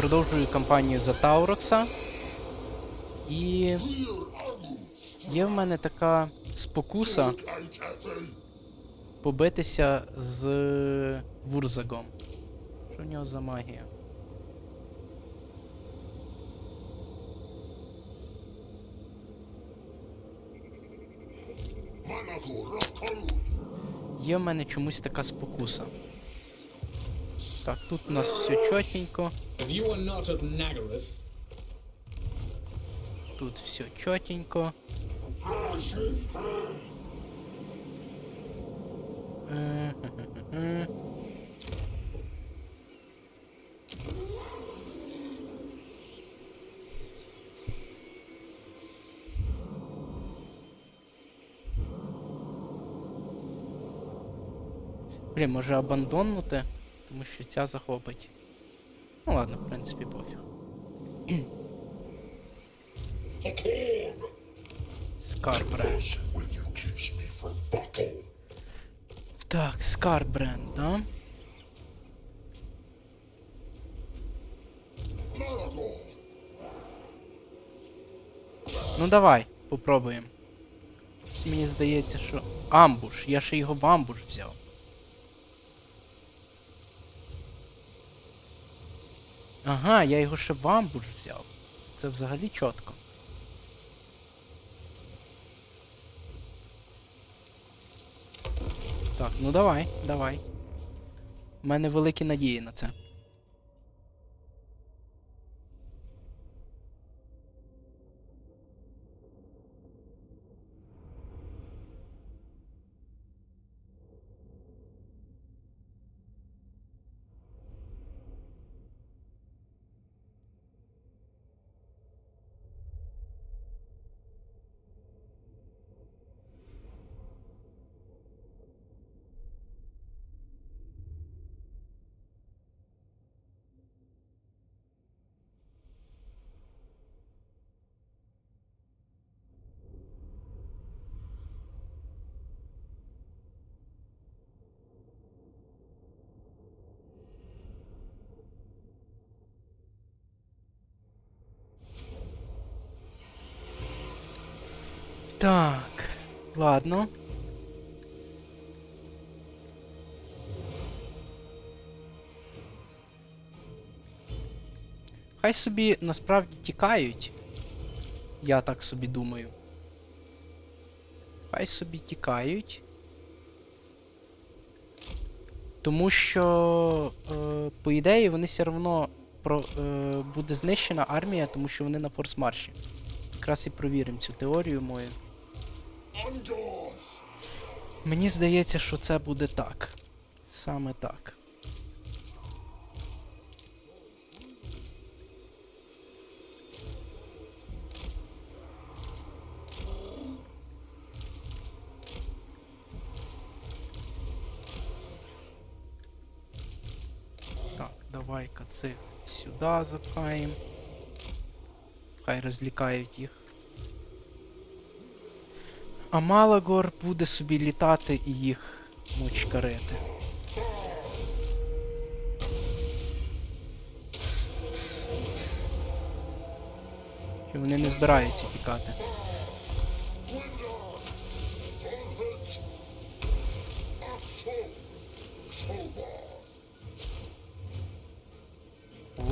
продовжую кампанію за Таурокса. І є в мене така спокуса побитися з Вурзагом. Що в нього за магія? Є в мене чомусь така спокуса. Так, тут у нас все чотенько. Тут все четенько, блин, може абандоннути? тому що ця захопить. Ну ладно, в принципі, пофіг. Скарбренд. Так, Скарбренд, да? Ну давай, попробуємо. Мені здається, що... Амбуш. Я ще його в амбуш взяв. Ага, я його ще в амбуш взяв. Це взагалі чітко. Так, ну давай, давай. У мене великі надії на це. Так, ладно. Хай собі насправді тікають. Я так собі думаю. Хай собі тікають. Тому що, е, по ідеї, вони все одно про, е, буде знищена армія, тому що вони на форс марші. Якраз і провіримо цю теорію мою. Мені здається, що це буде так. Саме так. Так, давай-ка це сюди запхаємо. Хай розлікають їх. А Малагор буде собі літати і їх мучкарити. Чи вони не збираються тікати?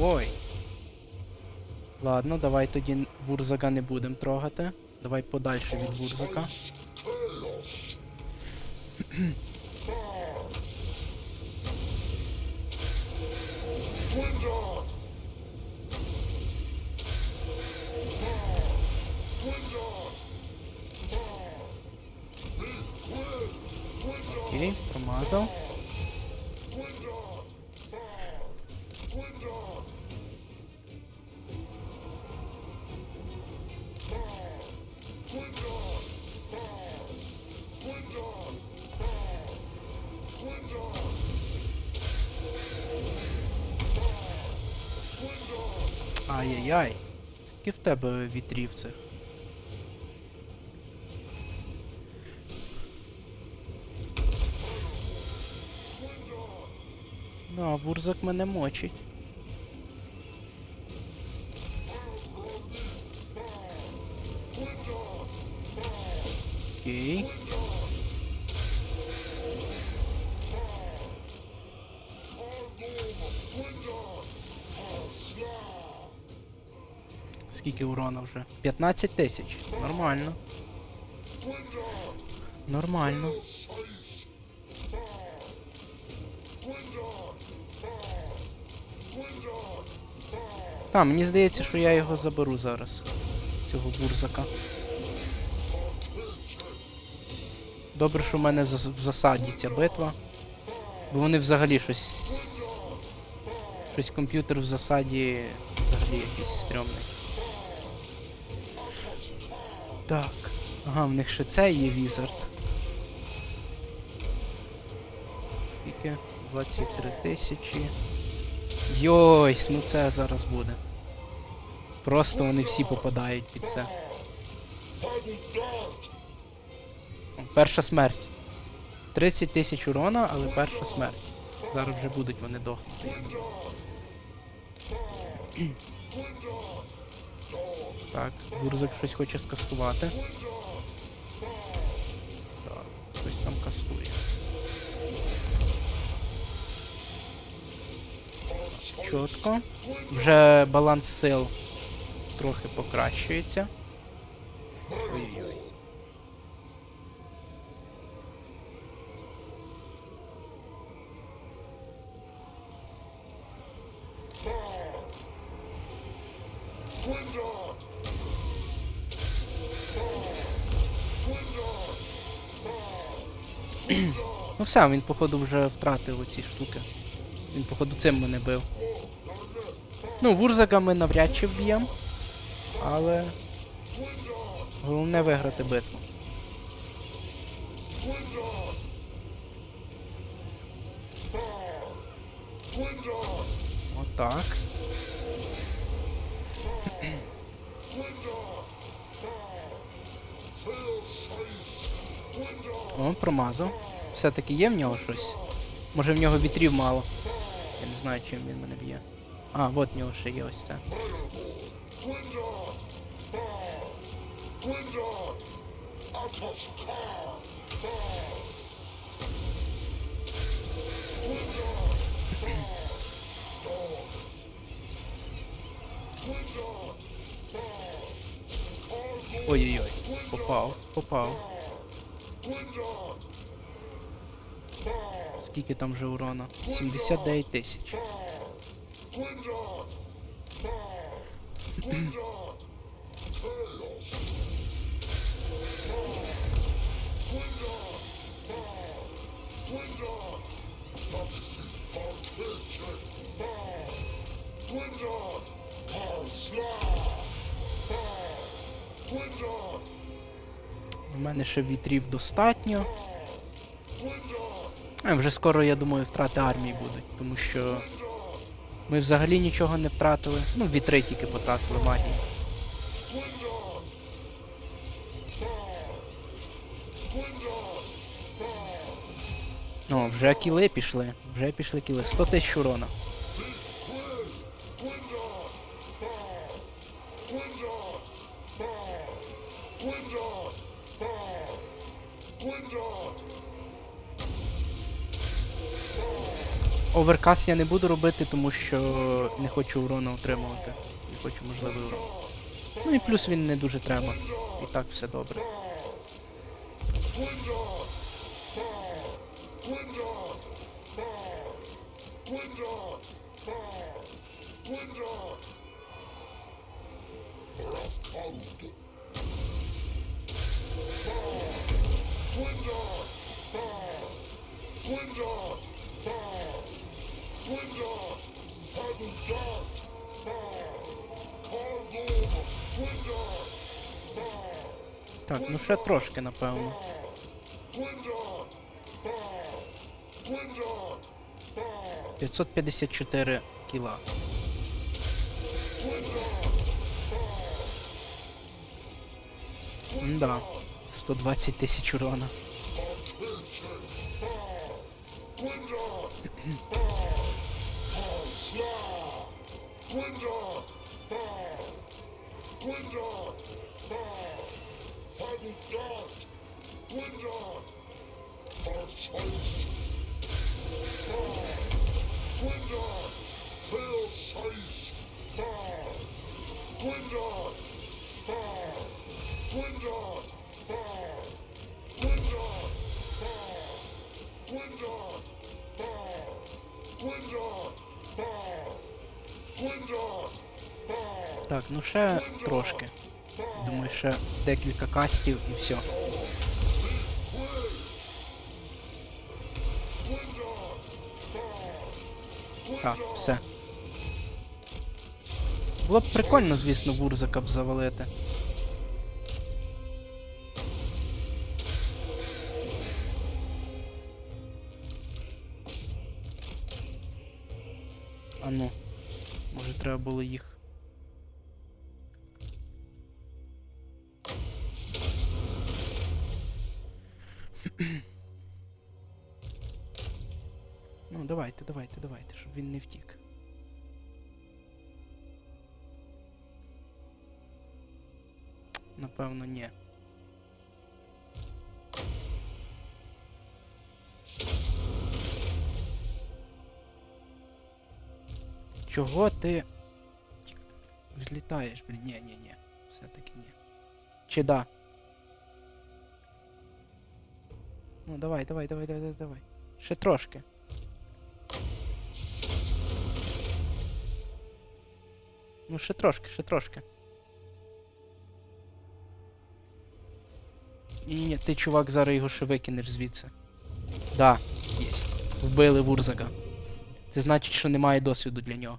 Ой. Ладно, давай тоді Вурзага не будемо трогати. Давай подальше від бурзака. Ай-яй-яй. Скільки в тебе вітрів цих? Ну, а вурзак мене мочить. Окей. Скільки урона вже? 15 тисяч. Нормально. Нормально. Та, мені здається, що я його заберу зараз. Цього бурзака. Добре, що в мене в засаді ця битва. Бо вони взагалі щось. Щось комп'ютер в засаді взагалі якийсь стрьомний. Так. Ага, в них ще це є візард. Скільки? 23 тисячі. Йойсь, ну це зараз буде. Просто вони всі попадають під це. Перша смерть. 30 тисяч урона, але перша смерть. Зараз вже будуть вони дохнути. Так, Гурзик щось хоче скастувати. Так, щось там кастує. Чітко. Вже баланс сил трохи покращується. Ой-ой-ой. Все, він походу вже втратив оці штуки. Він походу цим мене бив. Ну, вурзака ми навряд чи вб'ємо. Але. Головне виграти битву. Отак. О, промазав. Все-таки є в нього щось. Може в нього вітрів мало. Я не знаю, чим він мене б'є. А, от в нього ще є ось це. Ой-ой-ой. Попав, попав. Скільки там вже урона? 79 тисяч. У мене ще вітрів достатньо. А вже скоро, я думаю, втрати армії будуть, тому що ми взагалі нічого не втратили. Ну, вітри тільки потратили магії. Ну, вже кіли пішли. Вже пішли кіли. 100 тисяч урона. Оверкас я не буду робити, тому що не хочу урону отримувати. Не хочу можливий урон. Ну і плюс він не дуже треба. І так все добре. Так, ну ще трошки, напевно. П'ятсот п'ятдесят чотири кіла. Да. 120 тисяч урона. Gwendon! Bar! Gwendon! Bar! Gwendon! Bar! Gwendon! Bar! Gwendon! Bar! Gwendon! Bar! Так, ну ще трошки. Думаю, ще декілька кастів і все. Так, все. Було б прикольно, звісно, Вурзака б завалити. А ну, може треба було їх. Ну, давайте, давайте, давайте, щоб він не втік. Напевно, ні. Чого ти тік- взлітаєш, блін? Ні, ні, ні. Все-таки ні. Чи да? Ну, давай, давай, давай, давай, давай, давай. Ще трошки. Ну, ще трошки, ще трошки. Ні-ні, ти, чувак, зараз його ще викинеш звідси. Да, єсть. Вбили Вурзага. Це значить, що немає досвіду для нього.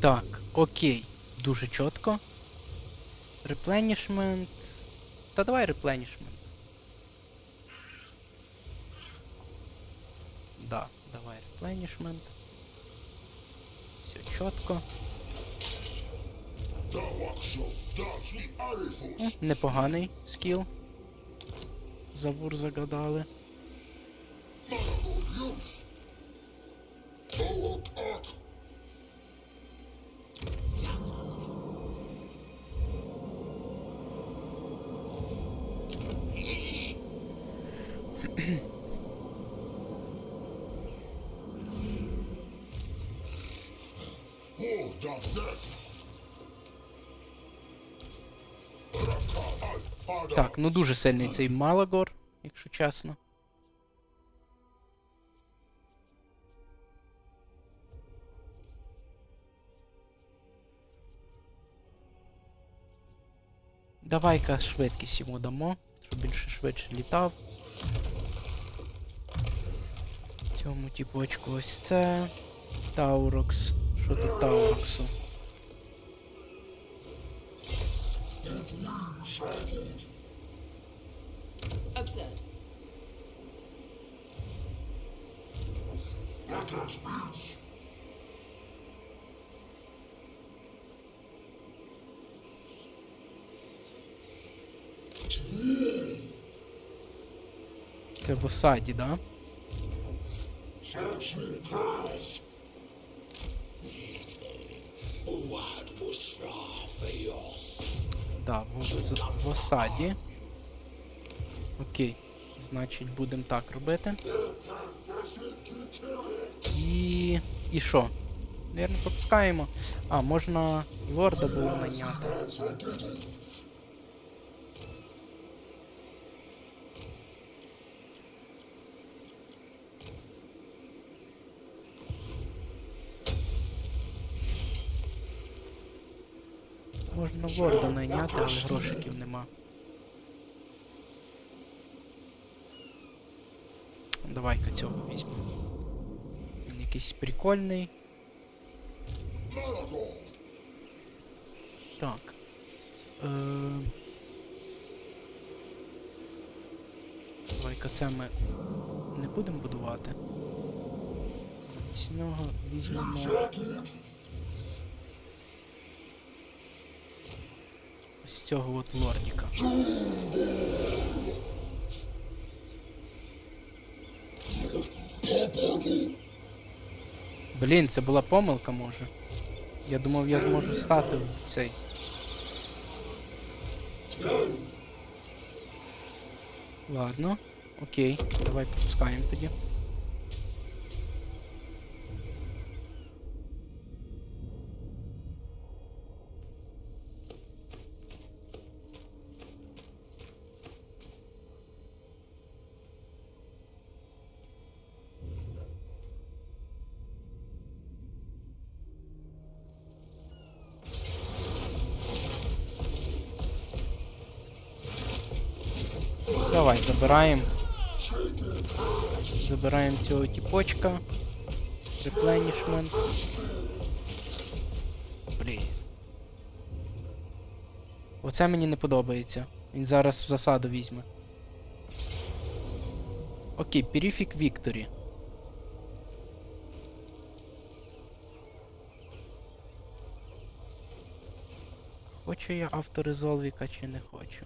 Так, окей. Дуже чітко. Replenishment. Та давай replenishment. Да, давай replenishment. Все чітко. Непоганий скіл. Завур загадали. Ну дуже сильний цей Малагор, якщо чесно. Давай-ка швидкість йому дамо, щоб він ще швидше літав. Цьому типочку ось це. Таурокс. Що тут Тауроксу? Absurd. Letter speech! Це в осаді, да? Searching Kraus! What was Raphaeus? Да, в, в, в осаді. Окей, значить, будемо так робити. І. І що? Навірно, пропускаємо. А, можна лорда було найняти. Можна лорда найняти, але грошиків нема. Давай-ка цього візьмемо. Він якийсь прикольний. Так. Е... Давай-ка це ми не будемо будувати. Замість нього візьмемо. Ось цього от лордіка. Блін, це була помилка, може. Я думав, я зможу стати в цей. Ладно, окей, давай пропускаємо тоді. Давай, забираємо. Забираємо цього тіпочка. Replenishment. Блін. Оце мені не подобається. Він зараз в засаду візьме. Окей, Перифік Вікторі. Хочу я авторезолвіка чи не хочу?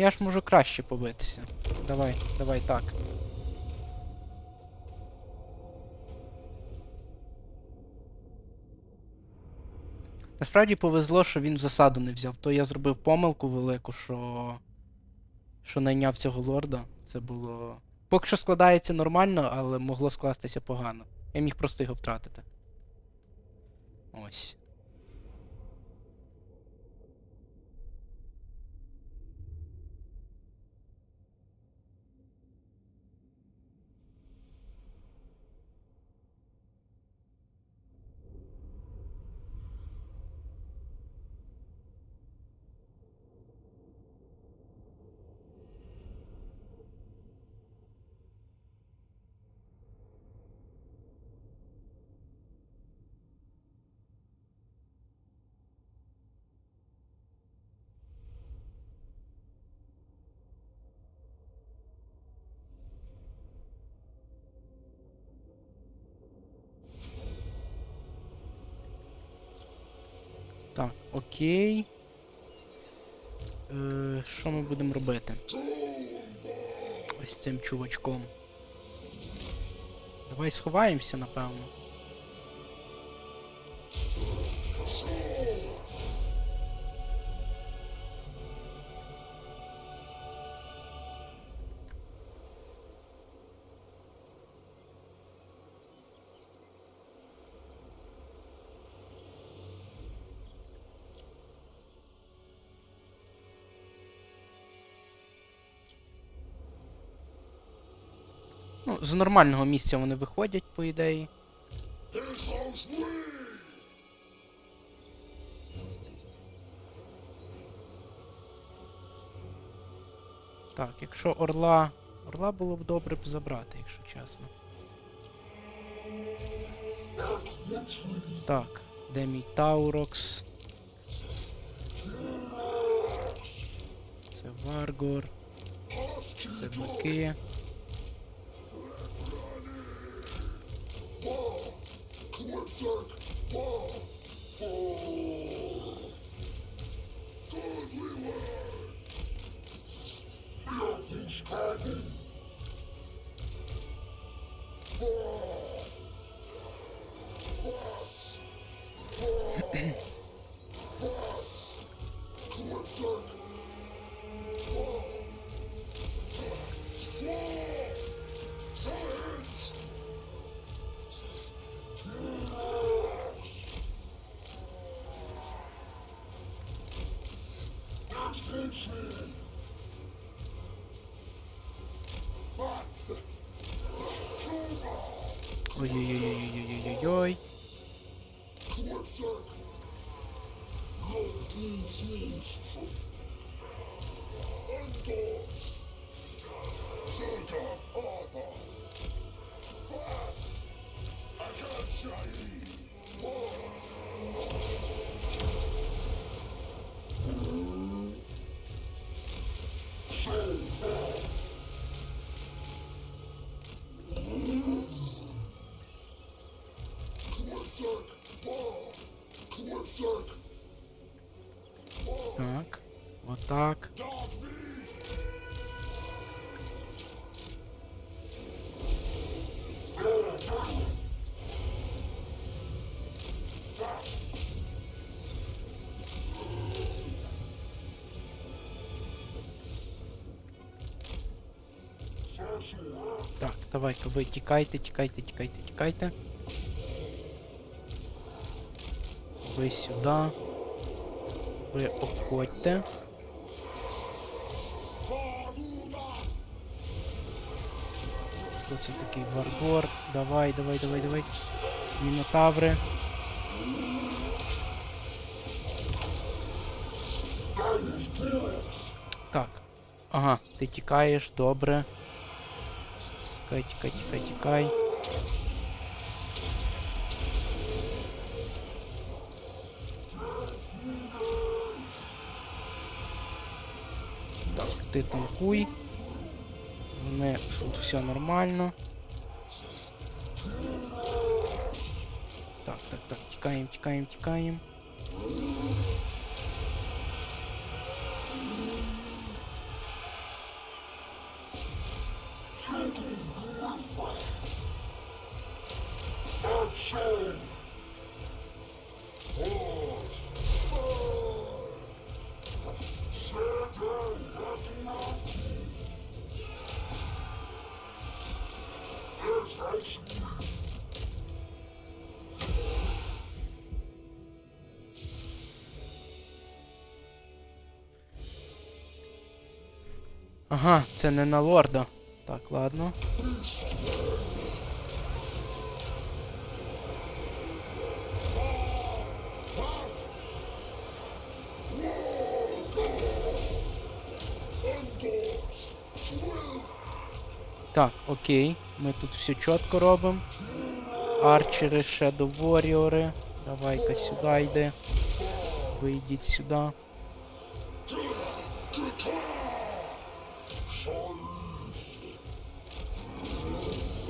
Я ж можу краще побитися. Давай, давай так. Насправді повезло, що він в засаду не взяв. То я зробив помилку велику, що. що найняв цього лорда. Це було. Поки що складається нормально, але могло скластися погано. Я міг просто його втратити. Ось. Так, окей. Е, що ми будемо робити? Ось цим чувачком. Давай сховаємося, напевно. Ну, з нормального місця вони виходять, по ідеї. Так, якщо орла. Орла було б добре б забрати, якщо чесно. Так, де мій Таурокс? Це Варгор. Це бики. Berserk Ball! We were... Apples, そうかあ Так, давай-ка ви тікайте, тікайте, тікайте, тікайте. Ви сюди. Ви обходьте. Хто це такий Варгор? Давай, давай, давай, давай. Мінотаври. Так. Ага, ти тікаєш, добре. Тікай, тікай, тікай, тікай. Так, ти танкуй. Вони тут все нормально. Так, так, так, тікаємо, тікаємо, тікаємо. Action! Pause! Sergei working out! Ага, це не на лорда. Так, ладно. Так, окей. Ми тут все чітко робимо. Арчери, Shadow Warrior. Давай-ка сюди йди. Вийдіть сюди.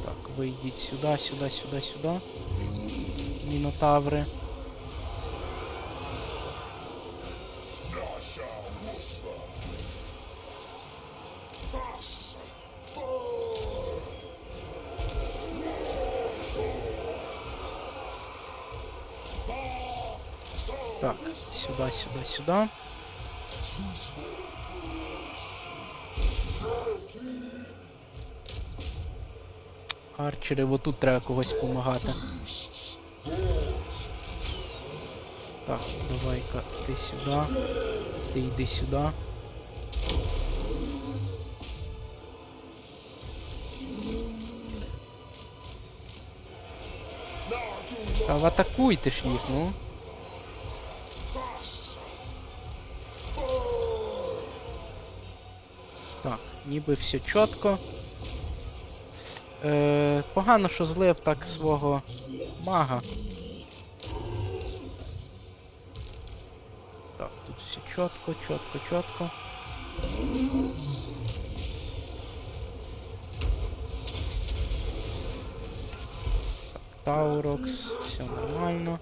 Так, вийдіть сюди, сюди, сюди, сюди. Мінотаври. Сюди, сюди, сюди. Арчери, отут треба когось допомагати. Так, давай-ка ти сюди. Ти йди сюди. Та в атакуйте ж їх, ну. Так, ніби все чітко. Е, погано, що злив так свого мага. Так, тут все чітко, чітко, чітко. Так, Таурокс, все нормально.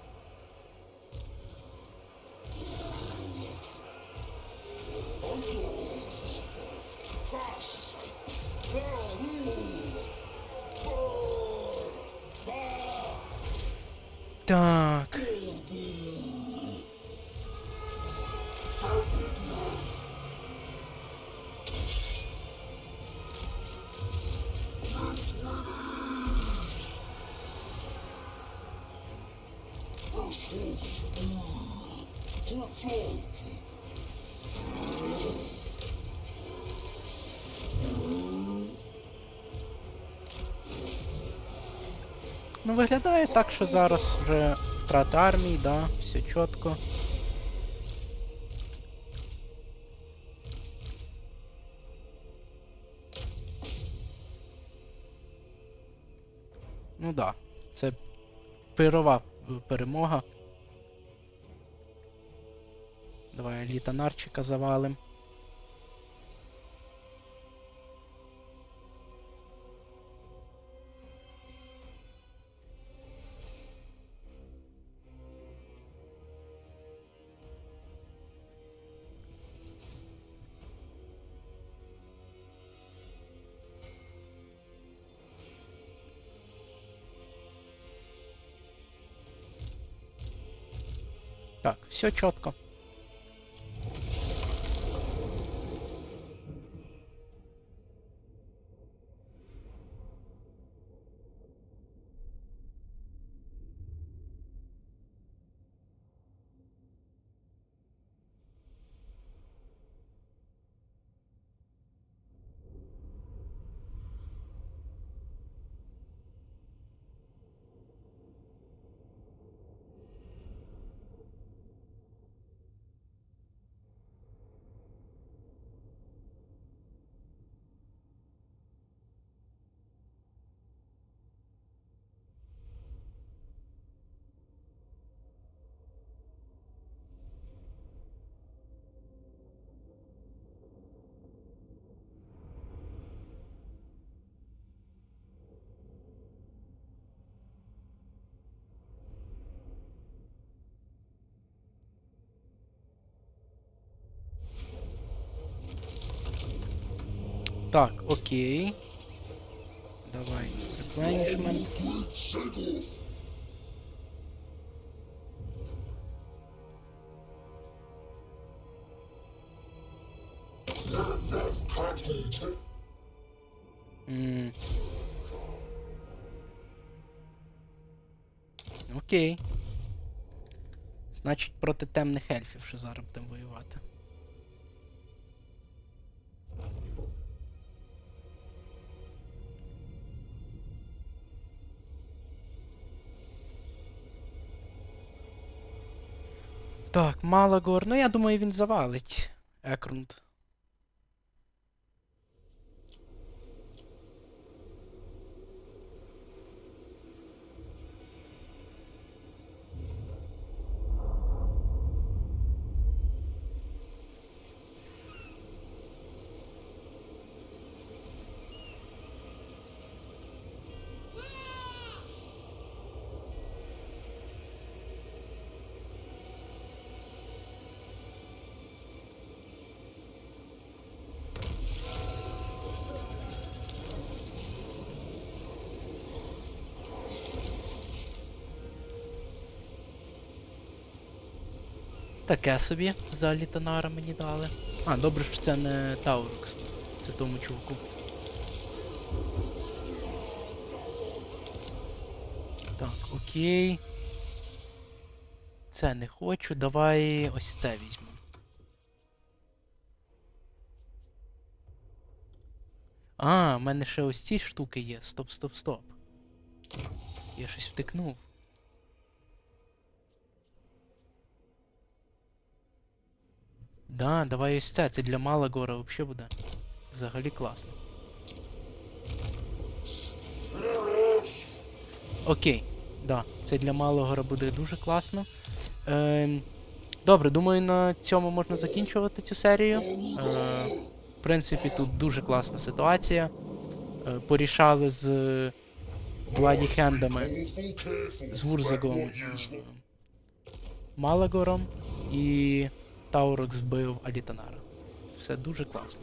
Ну, виглядає так, що зараз вже втрата армії, да, все чітко. Ну да, це пирова е, перемога. Давай еліта Нарчика завалим. Так, все чітко. Так, окей. Давай. М. Окей. Значить, проти темних ельфів ще зараз будемо воювати. Так, Малагор. Ну я думаю, він завалить Екрунд. Таке собі за літанара мені дали. А, добре, що це не Таурукс. Це тому чуваку. Так, окей. Це не хочу. Давай ось це візьмемо. А, в мене ще ось ці штуки є. Стоп, стоп, стоп. Я щось втикнув. Да, давай ось це. Це для Малагора взагалі буде. Взагалі класно. Окей, да, це для Малагора буде дуже класно. Ем, добре, думаю, на цьому можна закінчувати цю серію. Е, в принципі, тут дуже класна ситуація. Е, порішали з Бладі Хендами, з Вурзагом, е. Малагором і Таурокс вбив Алітанара. Все дуже класно.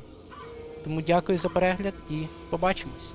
Тому дякую за перегляд і побачимось.